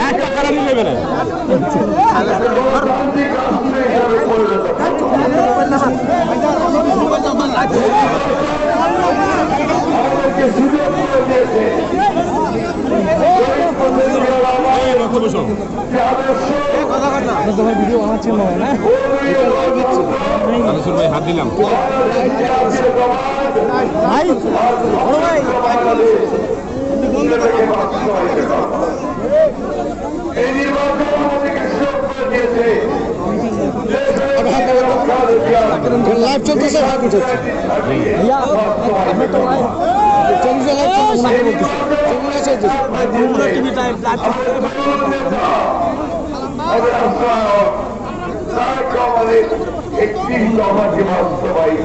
এক টাকা নেবে না ভিডিও বানাচ্ছেন না হাত দিলাম। ভাই বড় ভাই এই নির্বাচন আমাদেরকে সুযোগ করে দিয়েছে লাইভ চলতেছে ভাই কিছু ভাইয়া আমি তো লাইভ চলছে লাইভ চলছে না বলতেছে চলছে টিভি লাইভ লাইভ একটি সমাজে বাস্তবায়িত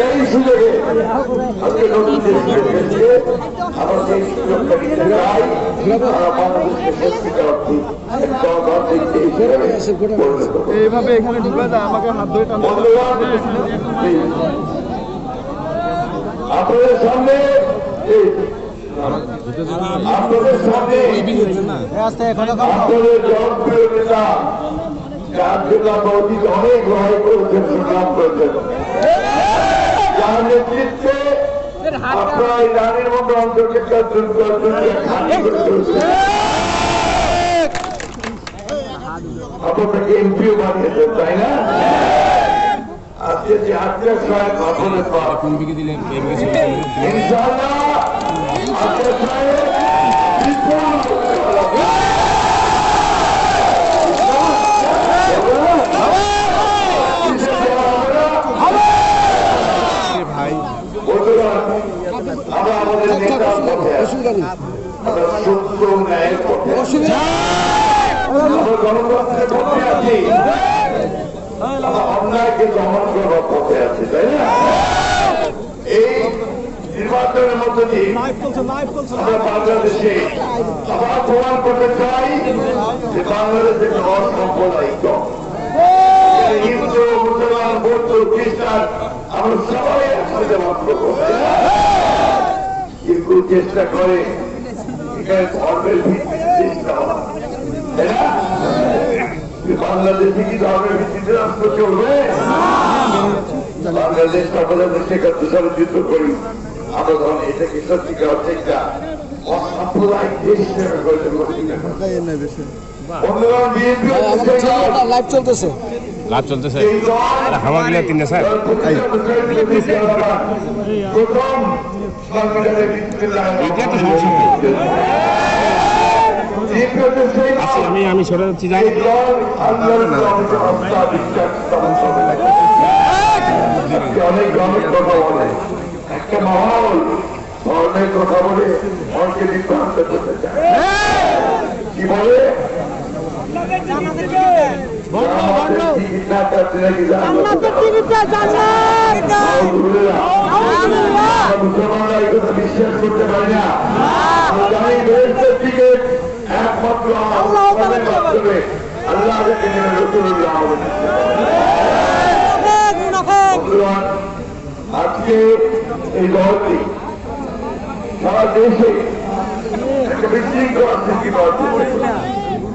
সেই সুযোগে আজকে নতুন যে সুযোগ পেয়েছে আমরা সেই সুযোগটা নিতে চাই। আমরা বাংলাদেশকে সত্যিকার অর্থে এক গণতান্ত্রিক দেশ হিসেবে পরিণত এইভাবে এখানে ঢুকে যায় আমাকে হাত ধরে আপনাদের সামনে আপনাদের সামনে আপনাদের জনপ্রিয় নেতা যার জন্য আমরা অতীত অনেক লড়াই করেছেন সংগ্রাম করেছেন যার নেতৃত্বে আপনারা এই রানের মতো অন্তর্কে কার্যক্রম করার জন্য এক হাতি করে আপনাকে এমপিও বানিয়েছেন তাই না? আজকে যে সাহেব আপনাদের দিলে এদিকে ছিল, কোন দিকে দিলে? ইনশাআল্লাহ আজকের সাহেব বিপুল ভাই বন্ধুরা, আমরা আমাদের নেতার পথে সত্য ন্যায়ের পথে আমরা গণতন্ত্রের পথে আছি আমরা অন্যায়কে দমন করার পথে আছি তাই না? এই নির্বাচনের মধ্যে দিয়ে আমরা বাংলাদেশে আবার প্রমাণ করতে চাই যে বাংলাদেশ একটি অসাম্প্রদায়িক হিন্দু মুসলমান বৌদ্ধ খ্রিস্টান আমরা সবাই একসাথে বাস করব? কিন্তু চেষ্টা করে এখানে ধর্মের ভিত্তিতে চেষ্টা হয় তাই? বাংলাদেশে কি ধর্মের ভিত্তিতে রাষ্ট্র চলবে বাংলাদেশ দুশারে যুদ্ধ করি আমরা ধরুন এটাকে সত্যিকার একটা অসাম্প্রদায়িক দেশ হিসেবে লাইভ চলতেছে লাভ চলতেছে। এই দল হাওয়া গিলা তিনটে স্যার তো সমস্যা আচ্ছা, আমি আমি সরে যাচ্ছি যাই। এই। দল আন্দোলন কমিটি আস্থা বিশ্বাস স্থাপন করে। আজকে অনেক অনেক কথা বলে একটা মহল ধর্মের কথা বলে মনকে বিভ্রান্ত করতে চায় কি বলে করতে আজকে এই দলটি সারা দেশে একটা বিশৃঙ্খলা সৃষ্টি করার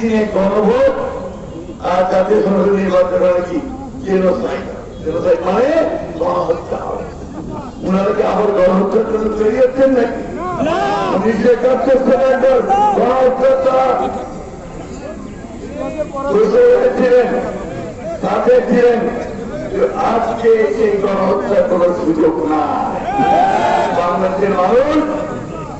দিনে গণভোট আর জাতীয় সংসদ নির্বাচন মানে কি জেনোসাইড মানে গণহত্যা হবে। উনারা কি আবার গণহত্যার জন্য তৈরি হচ্ছেন নাকি? উনিশশো একাত্তর সালে একবার গণহত্যা বুঝতে পেরেছিলেন সাথে ছিলেন। আজকে এই গণহত্যার কোন সুযোগ নাই। বাংলাদেশের মানুষ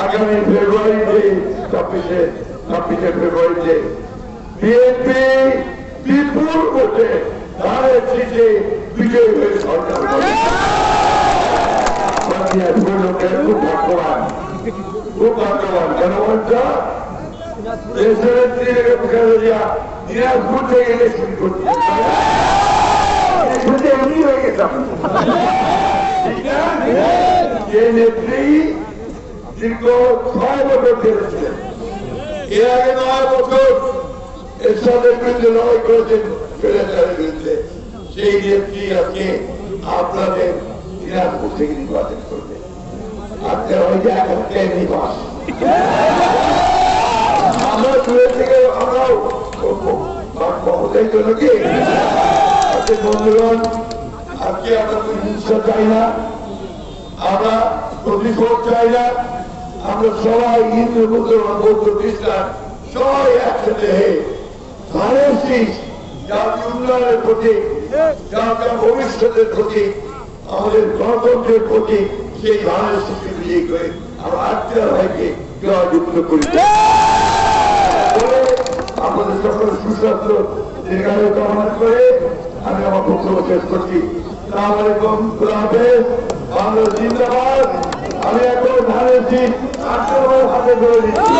আগামী ফেব্রুয়ারিতে ছাব্বিশে ছাব্বিশে ফেব্রুয়ারিতে বিএনপি বিপুল ভোটে ধানের শীতে বিজয়ী হয়ে সরকার। লোকের খুব ভাগ্যবান খুব ভাগ্যবান জনগণটা দেশের দিনাজপুর থেকে ইলেকশন করছে ইলেকশনে এমনি হয়ে গেতাম যে নেত্রী দীর্ঘ ছয় বছর খেলেছিলেন। এর আগে নয় বছর এরশাদের বিরুদ্ধে লড়াই করেছেন ফেরেন্দারের বিরুদ্ধে। সেই নেত্রী আজকে আপনাদের দিনাজপুর থেকে নির্বাচন করবে। আজকে হয়ে যায় একটা নিবাস আমরা দূরে থেকে আমরাও ক্ষমতার জন্য কি? আজকে বন্ধুগণ, আজকে আমরা হিংসা চাই না, আমরা প্রতিশোধ চাই না, আমরা সবাই হিন্দু মুসলমান বৌদ্ধ, খ্রিস্টান, সবাই একসাথে ভবিষ্যতের আমাদের গণতন্ত্রের সেই করে আমরা ভাইকে জয়যুক্ত করি। সকলের সুস্বাস্থ্য কামনা করে আমি আমার বক্তব্য শেষ করছি। সালাম আলাইকুম, খুদা হাফেজ। বাংলাদেশ জিন্দাবাদ। আমি এখন ধানের শীত হাতে ধরে দিচ্ছি